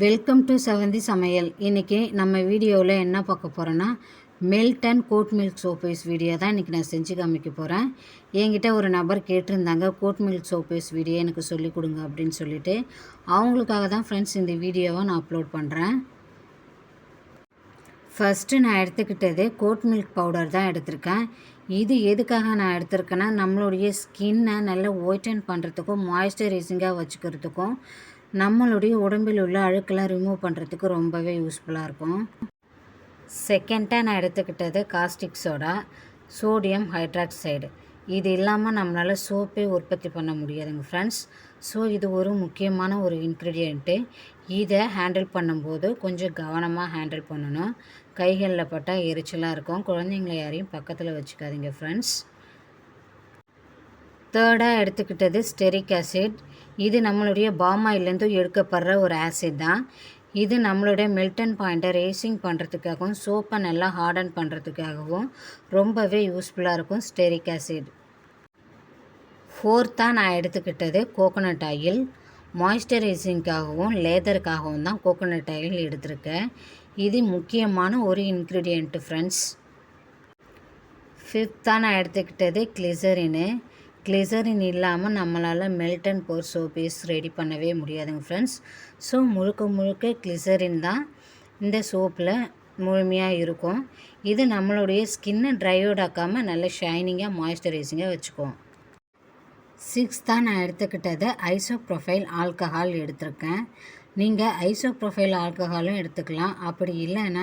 Welcome to செவந்தி சமையல் இன்றைக்கி நம்ம வீடியோவில் என்ன பார்க்க போகிறோன்னா melt and goat milk soap base video தான் இன்றைக்கி நான் செஞ்சு காமிக்க போகிறேன் என்கிட்ட ஒரு நபர் கேட்டிருந்தாங்க goat milk soap base video எனக்கு சொல்லிக் கொடுங்க அப்படின்னு சொல்லிட்டு. அவங்களுக்காக தான் ஃப்ரெண்ட்ஸ் இந்த வீடியோவை நான் அப்லோட் பண்ணுறேன் ஃபஸ்ட்டு நான் எடுத்துக்கிட்டது கோட் மில்க் பவுடர் தான் எடுத்திருக்கேன். இது எதுக்காக நான் எடுத்திருக்கேன்னா நம்மளுடைய ஸ்கின்னை நல்லா ஒயிட்டன் பண்ணுறதுக்கும் மாய்ஸ்சரைசிங்காக வச்சுக்கிறதுக்கும் நம்மளுடைய உடம்பில் உள்ள அழுக்கெல்லாம் ரிமூவ் பண்ணுறதுக்கு ரொம்பவே யூஸ்ஃபுல்லாக இருக்கும். செகண்டாக நான் எடுத்துக்கிட்டது காஸ்டிக் சோடா சோடியம் ஹைட்ராக்சைடு இது இல்லாமல் நம்மளால் சோப்பே உற்பத்தி பண்ண முடியாதுங்க ஃப்ரெண்ட்ஸ் ஸோ இது ஒரு முக்கியமான ஒரு இன்க்ரீடியண்ட்டு இதை ஹேண்டில் பண்ணும்போது கொஞ்சம் கவனமாக ஹேண்டில் பண்ணணும். கைகளில் பட்டால் எரிச்சலாக இருக்கும். குழந்தைங்கள யாரையும் பக்கத்தில் வச்சுக்காதீங்க ஃப்ரெண்ட்ஸ் தேர்டாக எடுத்துக்கிட்டது ஸ்டெரிக் ஆசிட் இது நம்மளுடைய பாமாயிலேருந்து எடுக்கப்படுற ஒரு ஆசிட் தான். இது நம்மளுடைய மில்டன் பாயிண்ட்டை ரேசிங் பண்ணுறதுக்காகவும் சோப்பை நல்லா ஹார்டன் பண்ணுறதுக்காகவும் ரொம்பவே யூஸ்ஃபுல்லாக இருக்கும் ஸ்டெரிக் ஆசிட் ஃபோர்த்தாக நான் எடுத்துக்கிட்டது கோகோனட் ஆயில் மாய்ஸ்சரைசிங்காகவும் லேதருக்காகவும் தான் கோகோனட் ஆயில் எடுத்திருக்கேன். இது முக்கியமான ஒரு இன்க்ரீடியண்ட்டு ஃப்ரெண்ட்ஸ் ஃபிஃப்த்தாக நான் எடுத்துக்கிட்டது கிளிசரின்னு கிளிசரின் இல்லாமல் நம்மளால் melt and pour soaps ready பண்ணவே முடியாதுங்க ஃப்ரெண்ட்ஸ் ஸோ முழுக்க முழுக்க கிளிசரின் தான் இந்த சோப்பில் முழுமையாக இருக்கும். இது நம்மளுடைய ஸ்கின்னை ட்ரையோட் ஆக்காமல் நல்ல ஷைனிங்காக மாய்ஸ்சரைசிங்காக வச்சுக்குவோம் சிக்ஸ்த்தாக நான் எடுத்துக்கிட்டது. ஐசோ ப்ரொஃபைல் ஆல்கஹால் எடுத்திருக்கேன். நீங்கள் ஐசோ ப்ரொஃபைல் ஆல்கஹாலும் எடுத்துக்கலாம். அப்படி இல்லைன்னா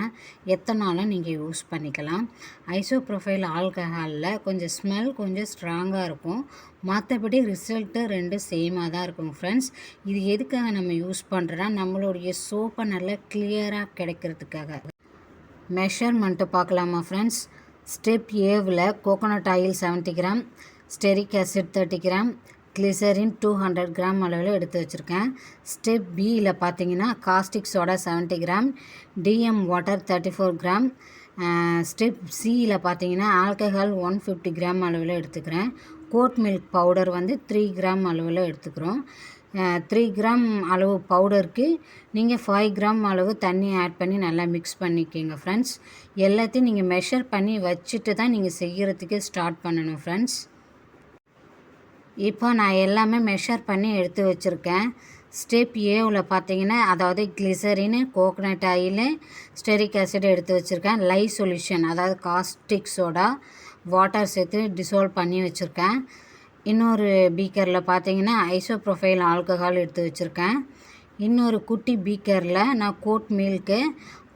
எத்தனாலும் நீங்கள் யூஸ் பண்ணிக்கலாம். ஐசோ ப்ரொஃபைல் ஆல்கஹாலில் கொஞ்சம் ஸ்மெல் கொஞ்சம் ஸ்ட்ராங்காக இருக்கும். மற்றபடி ரிசல்ட்டு ரெண்டும் சேமாக தான் இருக்கும் ஃப்ரெண்ட்ஸ் இது எதுக்காக நம்ம யூஸ் பண்ணுறோன்னா நம்மளுடைய சோப்பை நல்லா கிளியராக கிடைக்கிறதுக்காக. மெஷர்மெண்ட்டு பார்க்கலாமா friends step ஏவில் coconut oil seventy gram stearic acid thirty gram glycerin two hundred gram அளவில் எடுத்து வச்சுருக்கேன். ஸ்டெப் பியில் பார்த்தீங்கன்னா caustic soda seventy gram DM water thirty four gram. Step சியில் பார்த்தீங்கன்னா ஆல்கஹால் ஒன் ஃபிஃப்டி கிராம் அளவில் எடுத்துக்கிறேன். கோட் மில்க் பவுடர் வந்து த்ரீ கிராம் அளவில் எடுத்துக்கிறோம். த்ரீ கிராம் அளவு பவுடருக்கு நீங்கள் ஃபைவ் கிராம் அளவு தண்ணி ஆட் பண்ணி நல்லா மிக்ஸ் பண்ணிக்கோங்க ஃப்ரெண்ட்ஸ் எல்லாத்தையும் நீங்கள் மெஷர் பண்ணி வச்சுட்டு தான் நீங்கள் செய்கிறதுக்கே ஸ்டார்ட் பண்ணணும் ஃப்ரெண்ட்ஸ் இப்போ நான் எல்லாமே மெஷர் பண்ணி எடுத்து வச்சுருக்கேன். ஸ்டெப் ஏவில் பார்த்தீங்கன்னா அதாவது glycerin coconut oil stearic acid எடுத்து வச்சுருக்கேன். லை சொல்யூஷன் அதாவது காஸ்டிக் சோடா வாட்டர் சேர்த்து டிசால்வ் பண்ணி வச்சுருக்கேன். இன்னொரு பீக்கரில் பார்த்தீங்கன்னா ஐசோ ப்ரொஃபைல் ஆல்கஹால் எடுத்து வச்சுருக்கேன். இன்னொரு குட்டி பீக்கரில் நான் கோட் மில்க்கு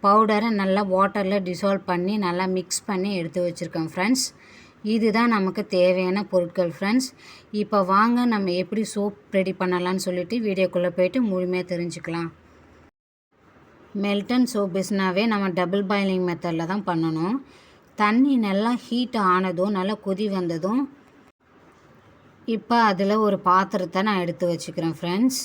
பவுடரை நல்லா வாட்டரில் டிசால்வ் பண்ணி நல்லா மிக்ஸ் பண்ணி எடுத்து வச்சுருக்கேன் ஃப்ரெண்ட்ஸ் இதுதான் நமக்கு தேவையான பொருட்கள் ஃப்ரெண்ட்ஸ் இப்போ வாங்க நம்ம எப்படி சோப் ரெடி பண்ணலான்னு சொல்லிட்டு வீடியோக்குள்ளே போயிட்டு முழுமையாக தெரிஞ்சுக்கலாம். மெல்டன் சோப் பிஸ்னாவே நம்ம டபுள் பாயிலிங் மெத்தடில் தான் பண்ணணும். தண்ணி நல்லா ஹீட் ஆனதும் நல்லா கொதி வந்ததும் இப்போ அதில் ஒரு பாத்திரத்தை நான் எடுத்து வச்சுக்கிறேன் ஃப்ரெண்ட்ஸ்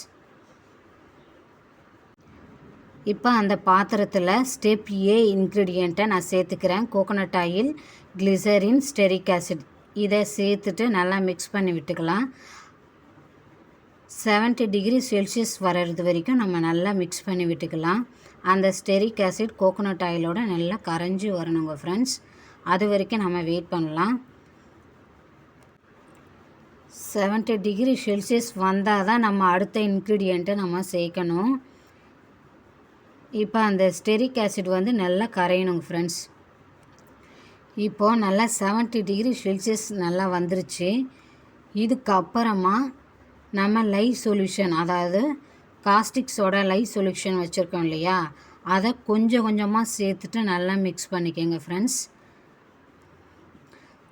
இப்போ அந்த பாத்திரத்தில் ஸ்டெப் ஏ இன்க்ரீடியண்ட்டை நான் சேர்த்துக்கிறேன். Coconut oil glycerin stearic acid. இதை சேர்த்துட்டு நல்லா மிக்ஸ் பண்ணி விட்டுக்கலாம். செவன்ட்டி டிகிரி செல்சியஸ் வர்றது வரைக்கும் நம்ம நல்லா மிக்ஸ் பண்ணி விட்டுக்கலாம். அந்த ஸ்டெரிக் ஆசிட் கோகோனட் ஆயிலோட நல்லா கரைஞ்சி வரணுங்க ஃப்ரெண்ட்ஸ். அது வரைக்கும் நம்ம வெயிட் பண்ணலாம். செவன்ட்டி டிகிரி செல்சியஸ் வந்தால் தான் நம்ம அடுத்த இன்க்ரீடியண்ட்டை நம்ம சேர்க்கணும். இப்போ அந்த ஸ்டெரிக் ஆசிட் வந்து நல்லா கரையணுங்க ஃப்ரெண்ட்ஸ் இப்போது நல்லா செவன்ட்டி டிகிரி செல்சியஸ் நல்லா வந்துருச்சு. இதுக்கப்புறமா நம்ம லை சொல்யூஷன் அதாவது காஸ்டிக் சோடா லை சொல்யூஷன் வச்சுருக்கோம் இல்லையா? அதை கொஞ்சம் கொஞ்சமாக சேர்த்துட்டு நல்லா மிக்ஸ் பண்ணிக்கோங்க ஃப்ரெண்ட்ஸ்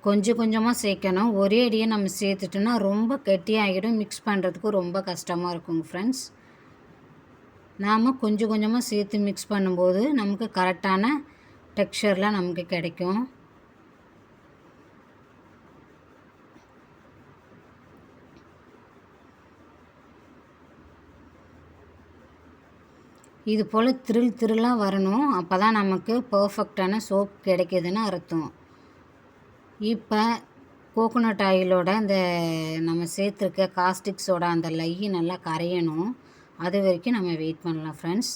கொஞ்சம் கொஞ்சமாக சேர்க்கணும். ஒரே அடியே நம்ம சேர்த்துட்டோன்னா ரொம்ப கெட்டியாகிடும். மிக்ஸ் பண்ணுறதுக்கு ரொம்ப கஷ்டமாக இருக்குங்க ஃப்ரெண்ட்ஸ் நாம் கொஞ்சம் கொஞ்சமாக சேர்த்து மிக்ஸ் பண்ணும்போது நமக்கு கரெக்டான டெக்ஸ்சரில் நமக்கு கிடைக்கும். இது போல் திருள் திருளாக வரணும். அப்போ தான் நமக்கு பர்ஃபெக்டான சோப் கிடைக்கிதுன்னு அர்த்தம். இப்போ கோகோனட் ஆயிலோட இந்த நம்ம சேர்த்துருக்க காஸ்டிக் சோடா அந்த லை நல்லா கரையணும். அது வரைக்கும் நம்ம வெயிட் பண்ணலாம் ஃப்ரெண்ட்ஸ்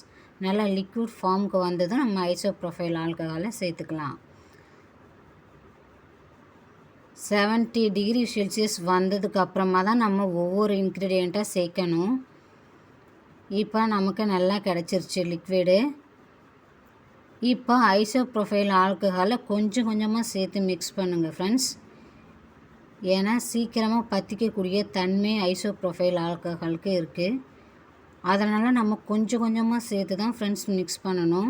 நல்லா லிக்விட் ஃபார்முக்கு வந்ததும் நம்ம ஐசோ ப்ரொஃபைல் ஆல்கஹாலை சேர்த்துக்கலாம். செவன்ட்டி டிகிரி செல்சியஸ் வந்ததுக்கு அப்புறமா தான் நம்ம ஒவ்வொரு இன்க்ரீடியண்ட்டாக சேர்க்கணும். இப்போ நமக்கு நல்லா கிடச்சிருச்சு லிக்விடு இப்போ ஐசோ ப்ரொஃபைல் ஆல்கஹாலை கொஞ்சம் கொஞ்சமாக சேர்த்து மிக்ஸ் பண்ணுங்கள் ஃப்ரெண்ட்ஸ் ஏன்னா சீக்கிரமாக பற்றிக்கக்கூடிய தன்மை ஐசோ ப்ரொஃபைல் ஆல்கஹாலுக்கு இருக்குது அதனால் நம்ம கொஞ்சம் கொஞ்சமாக சேர்த்து தான் ஃப்ரெண்ட்ஸ் மிக்ஸ் பண்ணணும்.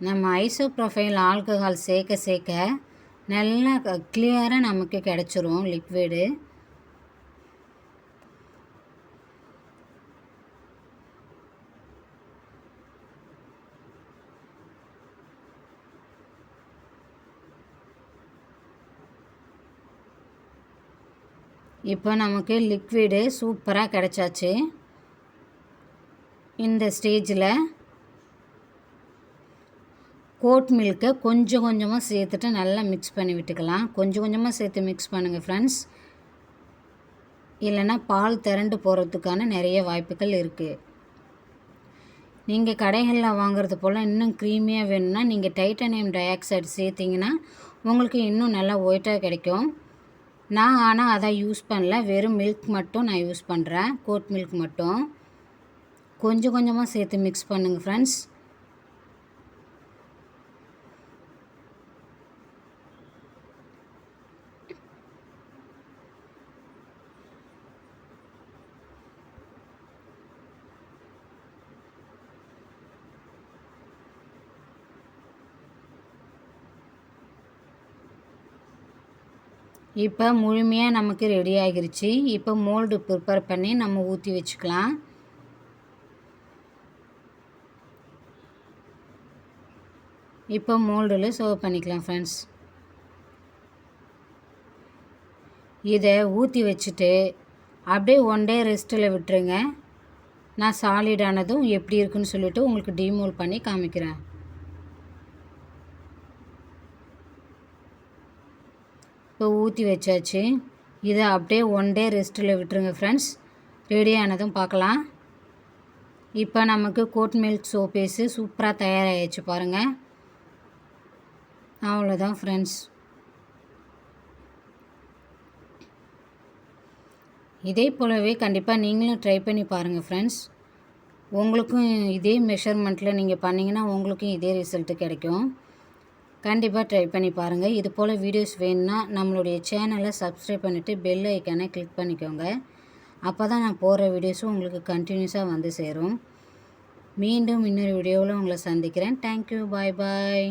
நம்ம ஐசோ ப்ரொஃபைல் ஆல்கஹால் சேர்க்க சேர்க்க நல்லா க்ளியராக நமக்கு கிடச்சிரும் லிக்விடு இப்போ நமக்கு லிக்விடு சூப்பராக கிடச்சாச்சு. இந்த ஸ்டேஜில் கோட் மில்க்கை கொஞ்சம் கொஞ்சமாக சேர்த்துட்டு நல்லா மிக்ஸ் பண்ணி விட்டுக்கலாம். கொஞ்சம் கொஞ்சமாக சேர்த்து மிக்ஸ் பண்ணுங்கள் ஃப்ரெண்ட்ஸ் இல்லைன்னா பால் திரண்டு போகிறதுக்கான நிறைய வாய்ப்புகள் இருக்குது நீங்கள் கடைகளில் வாங்குறது போல் இன்னும் க்ரீமியாக வேணும்னா நீங்கள் டைட்டானியம் டை ஆக்சைடு சேர்த்திங்கன்னா உங்களுக்கு இன்னும் நல்லா ஒயிட்டாக கிடைக்கும். நான் ஆனால் அதை யூஸ் பண்ணல. வெறும் மில்க் மட்டும் நான் யூஸ் பண்ணுறேன் கோட் மில்க் மட்டும். கொஞ்சம் கொஞ்சமாக சேர்த்து மிக்ஸ் பண்ணுங்கள் ஃப்ரெண்ட்ஸ் இப்போ முழுமையாக நமக்கு ரெடி ஆகிருச்சு. இப்போ மோல்டு ப்ரிப்பேர் பண்ணி நம்ம ஊற்றி வச்சுக்கலாம். இப்போ மோல்டில் சர்வ் பண்ணிக்கலாம் ஃப்ரெண்ட்ஸ் இதை ஊற்றி வச்சுட்டு அப்படியே ஒன் டே ரெஸ்ட்டில் விட்டுருங்க. நான் சாலிடானதும் எப்படி இருக்குன்னு சொல்லிவிட்டு உங்களுக்கு டிமோல் பண்ணி காமிக்கிறேன். இப்போ ஊற்றி வச்சாச்சு. இதை அப்படியே ஒன் டே ரெஸ்ட்டில் விட்டுருங்க ஃப்ரெண்ட்ஸ் ரெடி ஆனதும் பார்க்கலாம். இப்போ நமக்கு கோட் மில்க் சோப்பேஸு சூப்பராக தயாராகிடுச்சு பாருங்கள் அவ்வளோதான் ஃப்ரெண்ட்ஸ் இதே போலவே கண்டிப்பாக நீங்களும் ட்ரை பண்ணி பாருங்கள் ஃப்ரெண்ட்ஸ் உங்களுக்கும் இதே மெஷர்மெண்ட்டில் நீங்கள் பண்ணிங்கன்னா உங்களுக்கும் இதே ரிசல்ட்டு கிடைக்கும். கண்டிப்பாக ட்ரை பண்ணி பாருங்கள் இது போல் வீடியோஸ் வேணும்னா நம்மளுடைய சேனலை சப்ஸ்கிரைப் பண்ணிவிட்டு பெல் ஐக்கானை கிளிக் பண்ணிக்கோங்க. அப்போ தான் நான் போகிற வீடியோஸும் உங்களுக்கு கண்டினியூஸாக வந்து சேரும். மீண்டும் இன்னொரு வீடியோவில் உங்களை சந்திக்கிறேன். தேங்க்யூ பாய் பாய்